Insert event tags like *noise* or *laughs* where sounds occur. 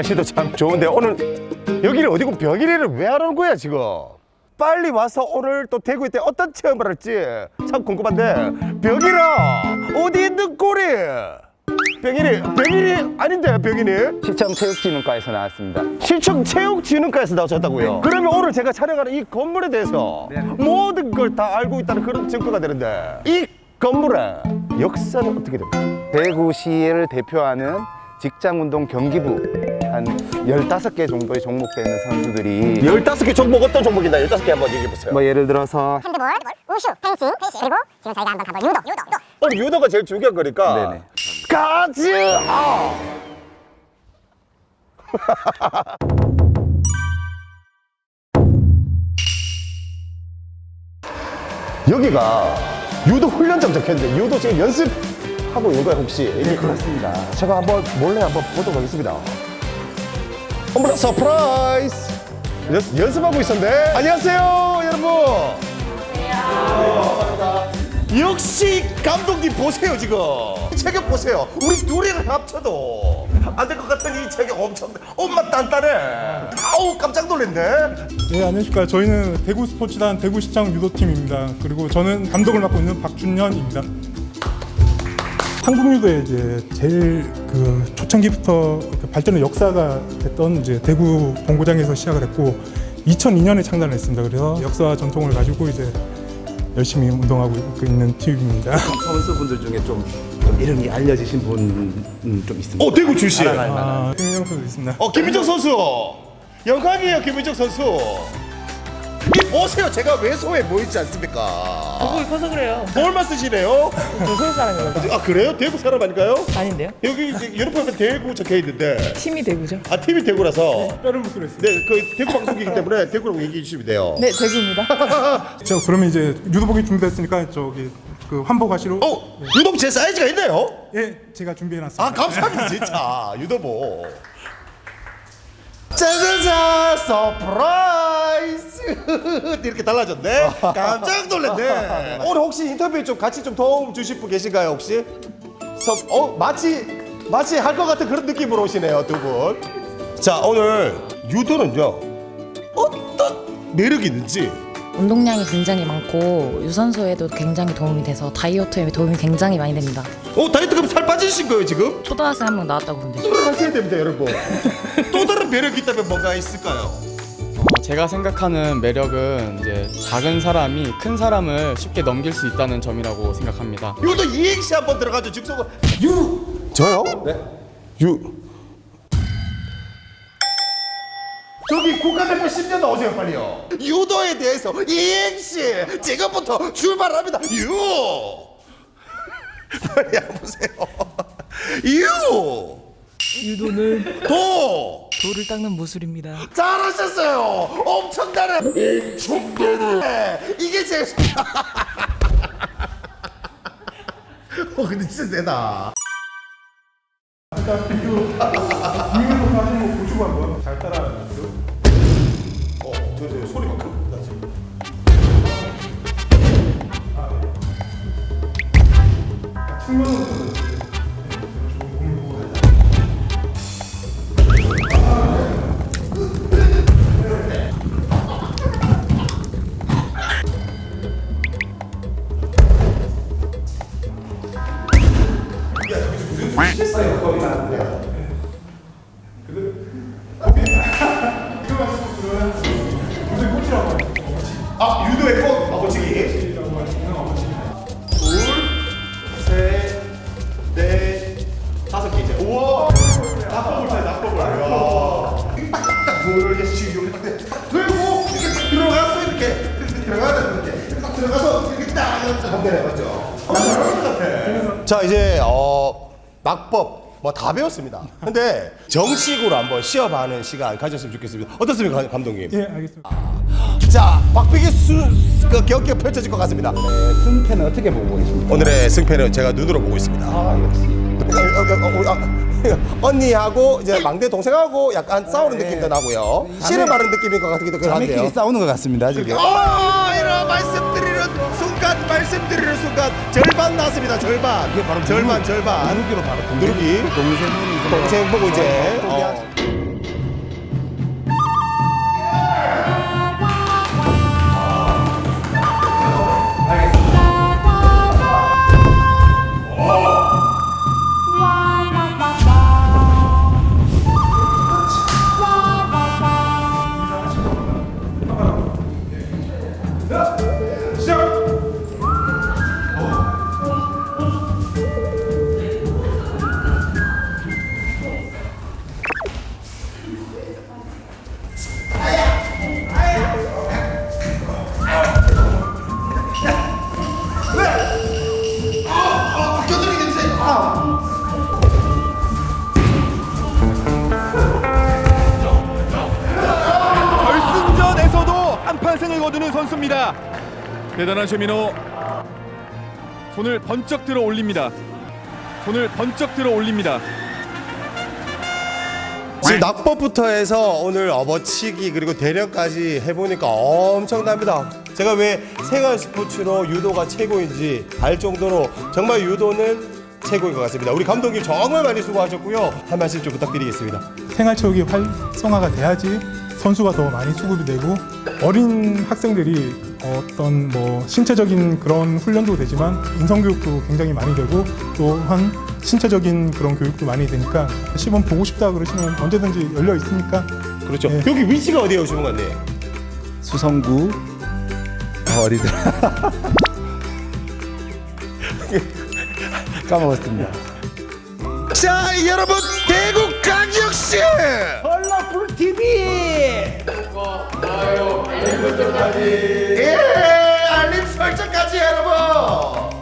날씨도 참 좋은데 오늘 여기를 어디고 벽이리를 왜 하는 거야 지금? 빨리 와서 오늘 또 대구에 때 어떤 체험을 할지 참 궁금한데 벽이라 어디 있는 꼴이? 벽이리 벽이리 아닌데 벽이리 시청 체육진흥과에서 나왔습니다. 시청 체육진흥과에서 나오셨다고요? 그러면 오늘 제가 촬영하는 이 건물에 대해서 모든 걸 다 알고 있다는 그런 증거가 되는데 이 건물의 역사는 어떻게 됩니까? 대구시를 대표하는 직장운동 경기부 한 15개 정도의 종목되는 선수들이 15개 종목 어떤 종목이나 15개 한번 얘기해 보세요. 뭐 예를 들어서 핸드볼, 우슈, 펜싱, 그리고 지금 저희가 한번 가볼 유도, 유도, 유도. 오늘 유도가 제일 중요한 거니까. 네네. 가즈! 아! 여기가 유도 훈련장 적혀있는데 유도 지금 연습하고 있는 거야 혹시? 네 그렇습니다. 제가 한번 몰래 한번 보도록 하겠습니다. 어머나 서프라이즈! 연, 연습하고 있었는데 안녕하세요 여러분. 역시 감독님 보세요 지금 체격 보세요 우리 둘이를 합쳐도 안 될 것 같은 이 체격 엄청 엄마 단단해 아우 깜짝 놀랐네 네, 안녕하십니까. 저희는 대구 스포츠단 대구시청 유도팀입니다. 그리고 저는 감독을 맡고 있는 박준현입니다. 한국 유도의 이제 제일 그 초창기부터 그 발전의 역사가 됐던 이제 대구 본고장에서 시작을 했고 2002년에 창단을 했습니다. 그래서 역사와 전통을 가지고 이제 열심히 운동하고 있는 팀입니다. *laughs* 선수분들 중에 좀, 좀 이름이 알려지신 분좀 있습니다. 어 대구 출신 아, 김민영 선수 있습니다. 어 김민정 선수 영광이에요 김민정 선수 이 보세요 제가 외소에 보이지 않습니까 얼굴이 커서 그래요. 뭘만 쓰시네요 저 서울 사람이거든요. 아 그래요 대구 사람 아닌가요 아닌데요? 여기 이제 유니폼에 대구 적혀 있는데 팀이 대구죠. 아 팀이 대구라서 뼈를 묻기로 했습니다. 네, 그 대구 방송이기 때문에 대구라고 얘기해 주시면 돼요. 네, 대구입니다. *laughs* 자, 그러면 이제 유도복이 준비됐으니까 저기 그 환복하시러 어, 유독 제 사이즈가 있네요. 예, 제가 준비해놨습니다. 아, 감사합니다, 진짜. 유도보. 짜자자, 서프라이즈! *laughs* 이렇게 달라졌네. *laughs* 깜짝 놀랐네. 오늘 혹시 인터뷰에 좀 같이 좀 도움 주실 분 계신가요, 혹시? 서, 어, 마치, 마치 할 것 같은 그런 느낌으로 오시네요, 두 분. 자, 오늘 유도는요, 어떤 매력이 있는지 운동량이 굉장히 많고 유산소에도 굉장히 도움이 돼서 다이어트에 도움이 굉장히 많이 됩니다. 어, 다이어트 그럼 살 빠지신 거예요, 지금? 초등학생 한 명 나왔다고 보면 되죠. 하셔야 됩니다, 여러분. *laughs* 또 다른 매력이 있다면 뭔가 있을까요? 어, 제가 생각하는 매력은 이제 작은 사람이 큰 사람을 쉽게 넘길 수 있다는 점이라고 생각합니다. 유도 이행시 한번 들어가죠, 즉석은. 유! 저요? 네. 유. 저기 국가대표 10년 나오세요, 빨리요. 유도에 대해서 이행시 지금부터 출발합니다. 유! *laughs* 빨리 해보세요. 유! 유도는 도! 돌을 닦는 무술입니다. 잘하셨어요. 엄청나네. 엄청나네. 이게 제. *laughs* 어 근데 진짜 세다. 이민호 사진 보시고 한번 잘 따라 아 유도의 꽃 아버지기. 둘, 셋, 넷, 다섯 개 이제. 우와. 낙법을 쳐, 낙법을. 이야. 딱딱 둘, 이렇게 지금 이렇게 딱 돼. 들고 이렇게 딱 들어가서 이렇게 되는데 이렇게 딱 들어가서 이렇게 딱 이렇게 하면 되네 맞죠? 자 이제 어 낙법 뭐 다 배웠습니다. 근데 정식으로 한번 시험하는 시간 가졌으면 좋겠습니다. 어떻습니까, 감- 감독님? 예, 알겠습니다. 자, 박빙의 수, 그 경기가 펼쳐질 것 같습니다. 승패는 어떻게 보고 계십니까? 오늘의 승패는 제가 눈으로 보고 있습니다. 아, 역시. 어, 어, 어, 어, 언니하고 이제 막내 동생하고 약간 싸우는 느낌도 나고요. 씨름하는 느낌인 것 같기도 자매끼리. 싸우는 것 같습니다, 지금. 어, 이런 말씀드리는 순간, 말씀드리는 순간 절반 나왔습니다. 절반. 절반, 절반. 누르기로 바로 누르기. 동생분이 좀 동생 보고 이제 어, 어, 거두는 선수입니다. 대단한 최민호. 손을 번쩍 들어 올립니다. 손을 번쩍 들어 올립니다. 지금 낙법부터 해서 오늘 업어치기 그리고 대련까지 해보니까 엄청납니다. 제가 왜 생활 스포츠로 유도가 최고인지 알 정도로 정말 유도는 최고인 것 같습니다. 우리 감독님 정말 많이 수고하셨고요. 한 말씀 좀 부탁드리겠습니다. 생활체육이 활성화가 돼야지 선수가 더 많이 수급이 되고 어린 학생들이 어떤 뭐 신체적인 그런 훈련도 되지만 인성 교육도 굉장히 많이 되고 또한 신체적인 그런 교육도 많이 되니까 시범 보고 싶다 그러시면 언제든지 열려 있으니까 그렇죠. 네. 여기 위치가 어디예요, 주무관님? 수성구 어디들 *laughs* 까먹었습니다. 자 여러분 대구 간역시 헐라풀 TV 예 알림 설정까지 여러분!